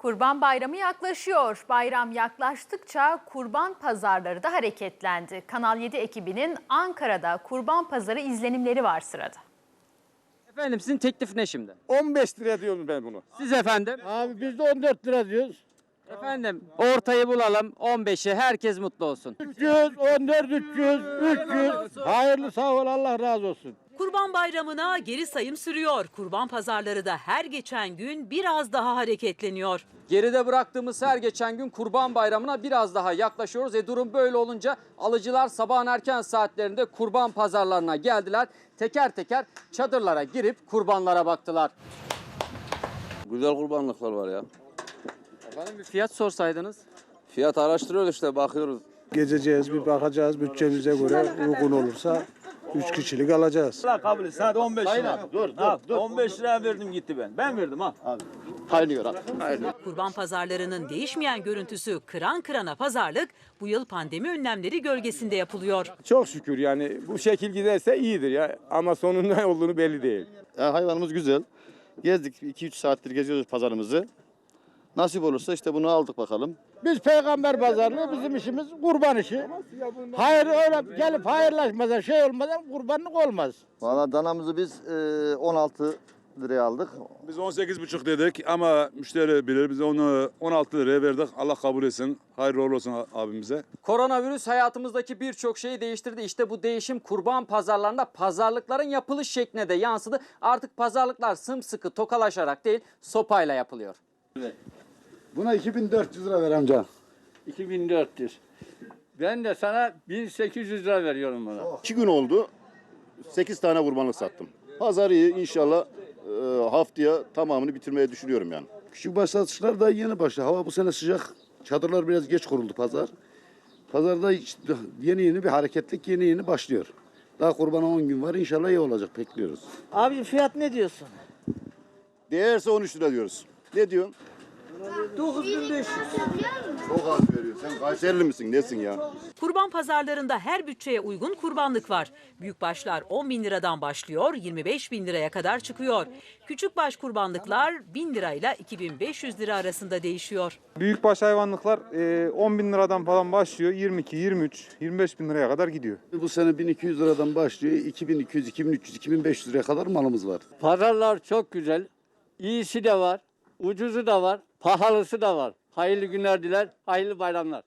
Kurban Bayramı yaklaşıyor. Bayram yaklaştıkça kurban pazarları da hareketlendi. Kanal 7 ekibinin Ankara'da kurban pazarı izlenimleri var sırada. Efendim sizin teklif ne şimdi? 15 lira diyorum ben bunu. Siz efendim? Abi biz de 14 lira diyoruz. Efendim ortayı bulalım 15'i herkes mutlu olsun. 300, 14, 300, 300. Hayırlı sağ ol Allah razı olsun. Kurban Bayramı'na geri sayım sürüyor. Kurban pazarları da her geçen gün biraz daha hareketleniyor. Geride bıraktığımız her geçen gün Kurban Bayramı'na biraz daha yaklaşıyoruz. E durum böyle olunca alıcılar sabahın erken saatlerinde kurban pazarlarına geldiler. Teker teker çadırlara girip kurbanlara baktılar. Güzel kurbanlıklar var ya. Efendim bir fiyat sorsaydınız. Fiyat araştırıyoruz işte bakıyoruz. Gezeceğiz, bir bakacağız bütçemize göre uygun olursa 3 kişilik alacağız. Allah kabul etsin. Hadi 15 lira. Dur dur, dur. 15 lira verdim gitti ben. Ben verdim ha. Kurban pazarlarının değişmeyen görüntüsü kıran kırana pazarlık bu yıl pandemi önlemleri gölgesinde yapılıyor. Çok şükür yani bu şekil giderse iyidir ya. Ama sonun ne olduğunu belli değil. Ya hayvanımız güzel. Gezdik 2-3 saattir geziyoruz pazarımızı. Nasip olursa işte bunu aldık bakalım. Biz peygamber pazarlığı bizim işimiz kurban işi. Hayır öyle gelip hayırlaşmadan şey olmadan kurbanlık olmaz. Valla danamızı biz e, 16 liraya aldık. Biz 18,5 dedik ama müşteri bilir. Biz onu 16 liraya verdik. Allah kabul etsin. Hayırlı uğurlu olsun abimize. Koronavirüs hayatımızdaki birçok şeyi değiştirdi. İşte bu değişim kurban pazarlarında pazarlıkların yapılış şekline de yansıdı. Artık pazarlıklar sımsıkı tokalaşarak değil sopayla yapılıyor. Buna 2400 lira ver amca. 2400. Ben de sana 1800 lira veriyorum buna. 2 gün oldu. 8 tane kurbanlık sattım. Pazar iyi inşallah e, haftaya tamamını bitirmeyi düşünüyorum yani. Küçük baş satışlar da yeni başladı. Hava bu sene sıcak. Çadırlar biraz geç kuruldu pazar. Pazarda işte yeni yeni bir hareketlik yeni yeni başlıyor. Daha kurbana 10 gün var. İnşallah iyi olacak. Bekliyoruz. Abi fiyat ne diyorsun? Değerse 13 lira diyoruz. Ne diyorsun? 9500. Çok az veriyor. Sen Kayserili misin? Nesin ya? Kurban pazarlarında her bütçeye uygun kurbanlık var. Büyükbaşlar 10 bin liradan başlıyor, 25 bin liraya kadar çıkıyor. Küçükbaş kurbanlıklar 1000 lirayla 2500 lira arasında değişiyor. Büyükbaş hayvanlıklar e, 10 bin liradan falan başlıyor. 22, 23, 25 bin liraya kadar gidiyor. Bu sene 1200 liradan başlıyor. 2200, 2300, 2500 liraya kadar malımız var. Pazarlar çok güzel. İyisi de var, ucuzu da var, pahalısı da var. Hayırlı günler diler, hayırlı bayramlar.